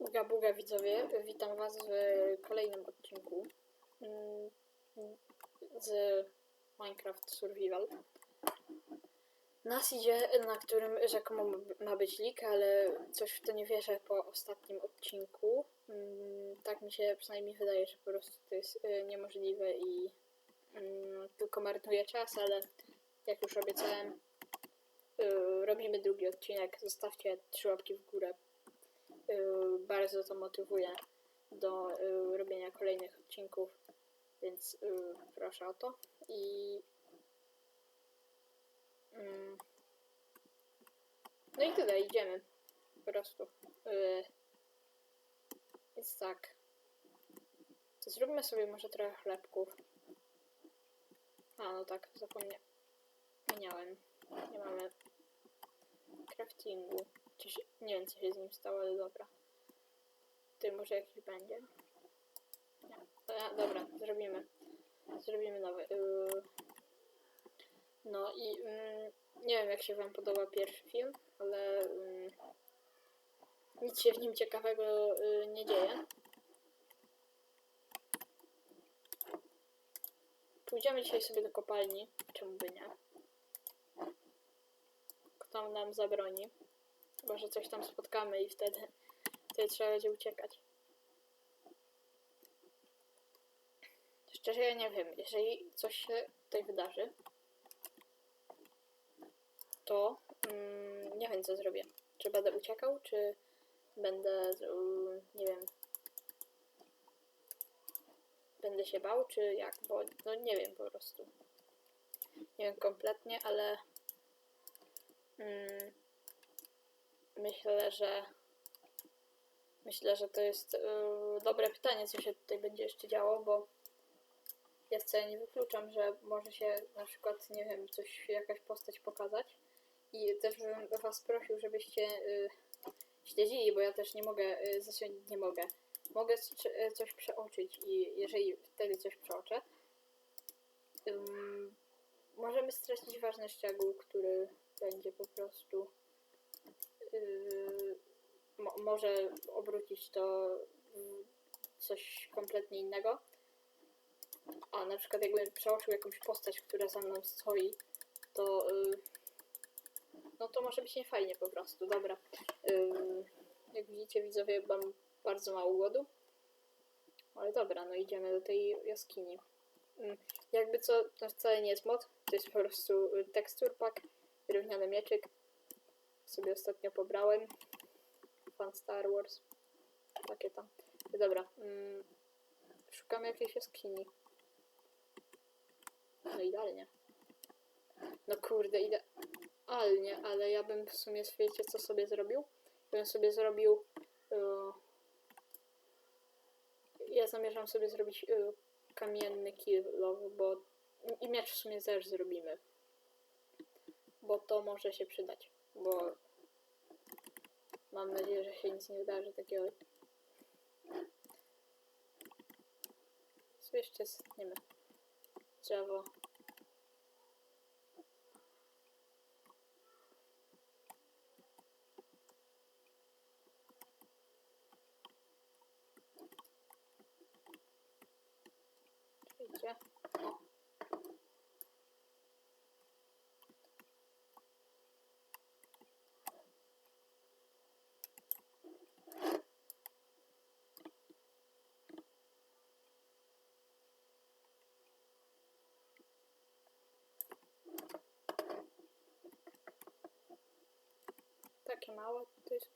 Buga buga widzowie, witam was w kolejnym odcinku mm, z Minecraft Survival. Nas idzie, na którym rzekomo ma- być lik, ale coś w to nie wierzę po ostatnim odcinku. Mm, Tak mi się przynajmniej wydaje, że po prostu to jest y, niemożliwe i mm, tylko marnuje czas, ale jak już obiecałem, y, robimy drugi odcinek. Zostawcie trzy łapki w górę bardzo to motywuje do y, robienia kolejnych odcinków, więc y, proszę o to. I mm, no i tyle, idziemy po prostu. Y, Więc tak. To zróbmy sobie może trochę chlebków. A, no tak, zapomniałem. Nie mamy craftingu. Nie wiem, co się z nim stało, ale dobra. Ty może jakiś będzie? Nie. A, dobra, zrobimy. Zrobimy nowy. Yy. No i mm, nie wiem, jak się Wam podoba pierwszy film, ale mm, nic się w nim ciekawego y, nie dzieje. Pójdziemy dzisiaj sobie do kopalni, czemu by nie? Kto nam zabroni? Chyba, że coś tam spotkamy i wtedy, wtedy trzeba będzie uciekać. Szczerze ja nie wiem, jeżeli coś się tutaj wydarzy, to mm, nie wiem co zrobię. Czy będę uciekał, czy będę, mm, nie wiem, będę się bał, czy jak, bo no nie wiem po prostu. Nie wiem kompletnie, ale mm, myślę, że myślę, że to jest yy, dobre pytanie, co się tutaj będzie jeszcze działo, bo ja wcale nie wykluczam, że może się na przykład, nie wiem, coś, jakaś postać pokazać. I też bym was prosił, żebyście y, śledzili, bo ja też nie mogę, y, znaczy nie mogę. Mogę y, coś przeoczyć i jeżeli wtedy coś przeoczę, ym, możemy stracić ważny szczegół, który będzie po prostu yy, mo- może obrócić to w coś kompletnie innego. A na przykład jakbym przeoczył jakąś postać, która za mną stoi, to yy, no to może być niefajnie po prostu. Dobra. Yy, jak widzicie widzowie mam bardzo mało głodu. Ale dobra, no idziemy do tej jaskini. Yy, jakby co, to wcale nie jest mod, to jest po prostu y, tekstur pack, drewniany mieczyk. Sobie ostatnio pobrałem. Fan Star Wars. Takie tam. Dobra. Mm, szukamy jakiejś jaskini. No idealnie. No kurde, idealnie, ale ja bym w sumie, wiecie co sobie zrobił? Ja bym sobie zrobił... y, ja zamierzam sobie zrobić y, kamienny kilow, bo... I miecz w sumie też zrobimy. Bo to może się przydać, bo... Mam nadzieję, że się nic nie wydarzy takiego. Jeszcze zetniemy? Drzewo. Takie małe to jest.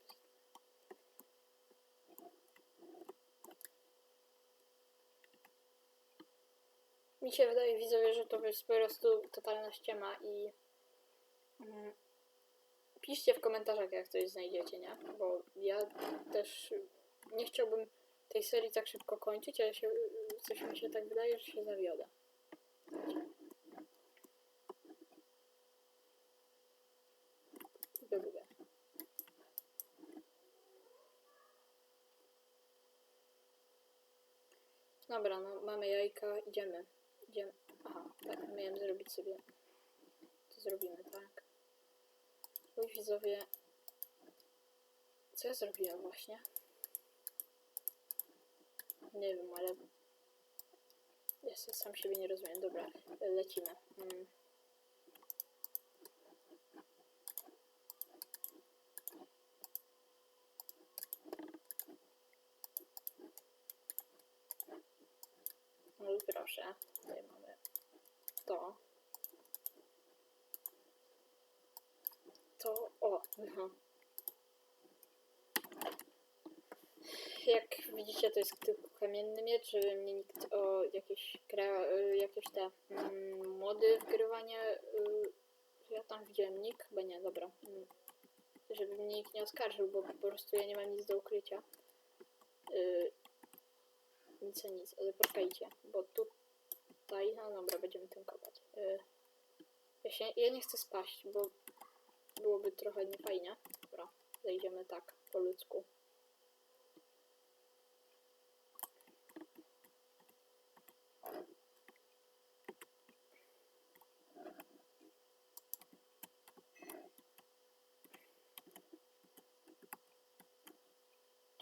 Mi się wydaje, widzowie, że to jest po prostu totalna ściema i mm, piszcie w komentarzach, jak coś znajdziecie, nie? Bo ja też nie chciałbym tej serii tak szybko kończyć, ale się, coś mi się tak wydaje, że się zawiodę. Buga, buga. Dobra, no mamy jajka, idziemy. Idziemy. Aha, tak, miałem zrobić sobie. To zrobimy, tak. Oj, widzowie. Co ja zrobiłem właśnie? Nie wiem, ale... Ja sam- siebie nie rozumiem. Dobra, lecimy. Mm. Proszę, tutaj mamy to. To, o, no. Jak widzicie, to jest tylko kamienny miecz, żeby mnie nikt o jakieś, gra, jakieś te mm, mody wgrywania, y, ja tam widziałem nick, chyba nie, dobra, żeby mnie nikt nie oskarżył, bo po prostu ja nie mam nic do ukrycia. Y, nic nic, ale poczekajcie, bo tutaj, no dobra, będziemy tym kopać. Y, ja, się, ja nie chcę spaść, bo byłoby trochę niefajnie. Dobra, zejdziemy tak, po ludzku.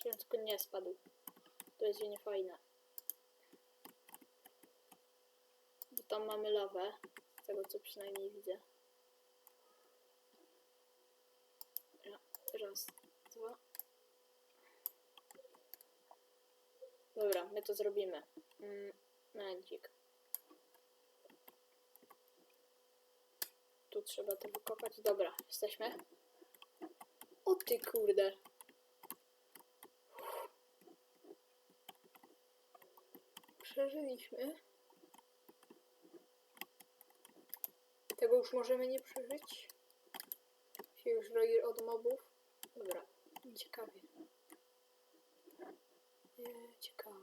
Tylko nie spadł. To jest niefajne. Bo tam mamy lawę, z tego co przynajmniej widzę. Ra- Raz, dwa. Dobra, my to zrobimy. Mm, momencik. Tu trzeba to wykopać. Dobra, jesteśmy. O ty kurde. Przeżyliśmy. Tego już możemy nie przeżyć. Się już roi od mobów. Dobra, ciekawie. Nie, ciekawe.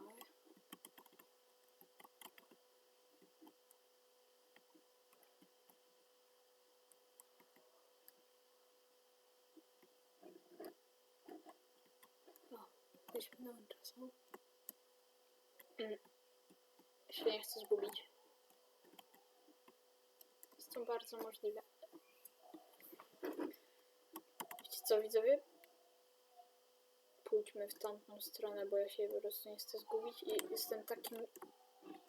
O, weźmy na czasu. Mm. Się nie chcę zgubić. Bardzo możliwe. Wiecie co, widzowie? Pójdźmy w tamtą stronę, bo ja się po prostu nie chcę zgubić i jestem takim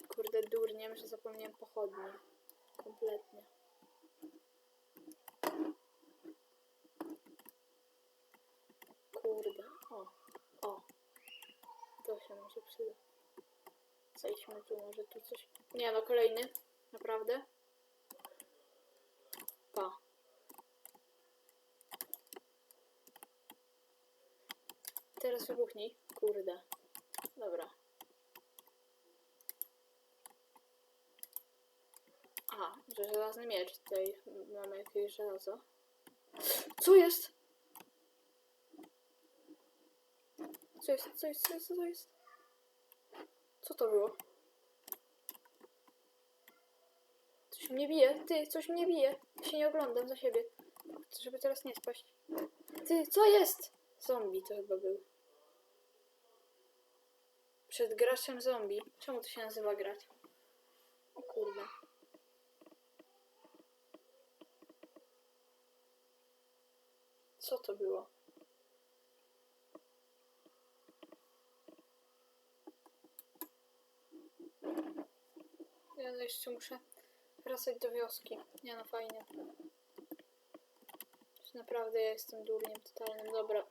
kurde durniem, że zapomniałem pochodni. Kompletnie. Kurde. O, o. To się może przyda. Zejdźmy tu, może tu coś... Nie no, kolejny. Naprawdę? Teraz wybuchnij. Kurde. Dobra. Aha, że żelazny miecz. Tutaj mamy jakieś żelazo. Co jest? Co jest? Co jest? Co jest? Co jest? Co to było? Coś mnie bije. Ty, coś mnie bije. Się nie oglądam za siebie. Żeby teraz nie spaść. Ty, co jest? Zombie to chyba był. Przed graczem zombie. Czemu to się nazywa grać? O kurde. Co to było? Ja jeszcze muszę wracać do wioski. Nie no, fajnie. Naprawdę ja jestem durniem totalnym. Dobra.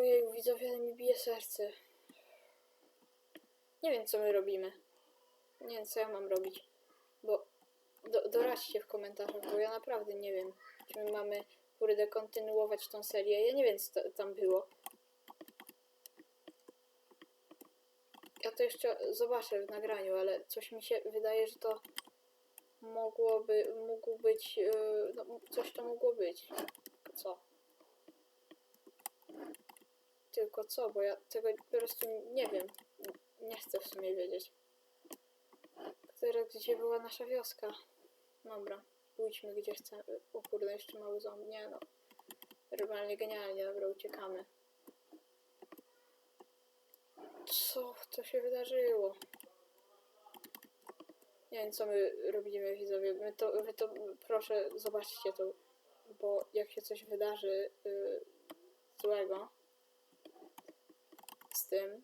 Ojej, widzowie, ale mi bije serce. Nie wiem, co my robimy. Nie wiem, co ja mam robić. Bo do, doradźcie w komentarzach, bo ja naprawdę nie wiem, czy my mamy, kurde, kontynuować tą serię. Ja nie wiem, co tam było. Ja to jeszcze zobaczę w nagraniu, ale coś mi się wydaje, że to mogłoby, mógł być, yy, no, coś to mogło być. Co? Tylko co, bo ja tego po prostu nie wiem. Nie chcę w sumie wiedzieć. Teraz gdzie była nasza wioska? Dobra, pójdźmy gdzie chcemy. O kurde, jeszcze mały ząb. Nie no. Normalnie genialnie, dobra, uciekamy. Co to się wydarzyło? Nie wiem, co my robimy, widzowie. My to, wy to, proszę, zobaczcie to, bo jak się coś wydarzy yy, złego, tym.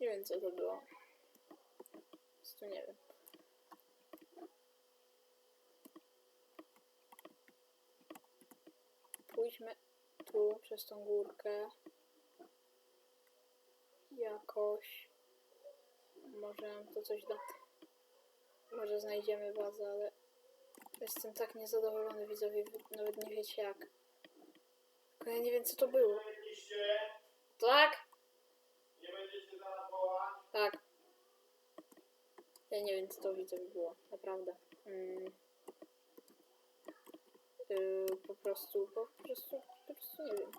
Nie wiem co to było. Prostu nie wiem. Pójdźmy tu przez tą górkę. Jakoś. Może nam to coś da. Może znajdziemy bazę, ale jestem tak niezadowolony widzowie, nawet nie wiecie jak. Tylko ja nie wiem co to było. Tak? nie będziecie zaraz. Tak. Ja nie wiem co to widzowie było, naprawdę. Mm. Yy, po prostu, po prostu, po prostu nie wiem.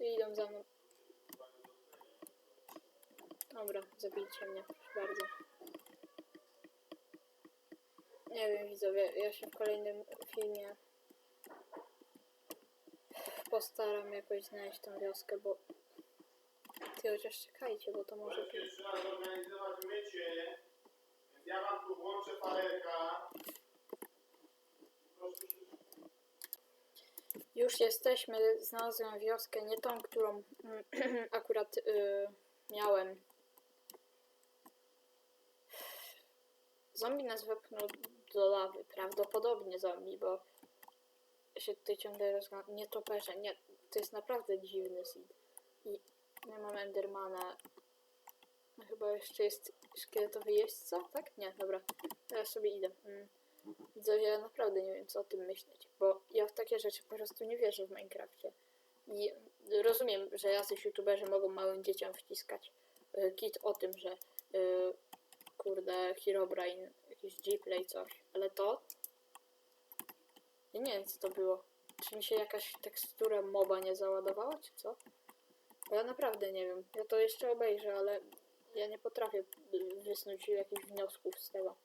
Idą za mną. Dobra, zabijcie mnie, proszę bardzo. Nie wiem, widzowie, ja się w kolejnym filmie postaram jakoś znaleźć tą wioskę, bo... Ty chociaż czekajcie, bo to może... Możecie raz zorganizować mycie, więc ja wam tu włączę falerka. Już jesteśmy, znalazłem wioskę, nie tą, którą akurat y, miałem. Zombie nas wepchnął do lawy, prawdopodobnie zombie, bo się tutaj ciągle rozglądam. Nie toperze, nie, to jest naprawdę dziwny seed. I nie mam Endermana. Chyba jeszcze jest szkieletowy jeźdźca, tak? Nie, dobra. Teraz sobie idę. Mm. Widzę, ja naprawdę nie wiem, co o tym myśleć, bo ja w takie rzeczy po prostu nie wierzę w Minecrafcie. I rozumiem, że jacyś youtuberzy mogą małym dzieciom wciskać y, kit o tym, że y, kurde, Herobrine, jakiś Gplay, coś, ale to ja nie wiem, co to było. Czy mi się jakaś tekstura moba nie załadowała, czy co? Bo ja naprawdę nie wiem. Ja to jeszcze obejrzę, ale ja nie potrafię wysnuć jakichś wniosków z tego.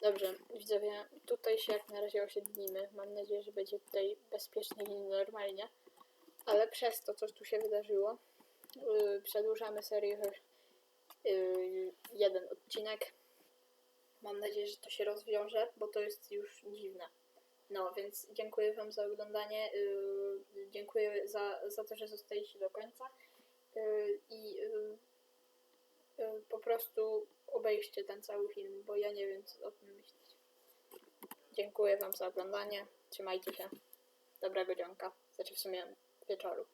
Dobrze, widzowie, tutaj się jak na razie osiedlimy. Mam nadzieję, że będzie tutaj bezpiecznie i normalnie. Ale przez to, co tu się wydarzyło, yy, przedłużamy serię yy, jeden odcinek. Mam nadzieję, że to się rozwiąże, bo to jest już dziwne. No, więc dziękuję Wam za oglądanie. Yy, dziękuję za, za to, że zostaliście do końca. Yy, I yy, yy, po prostu obejrzcie ten cały film, bo ja nie wiem, co o tym myśleć. Dziękuję Wam za oglądanie. Trzymajcie się. Dobrego dzionka. Znaczy w sumie wieczoru.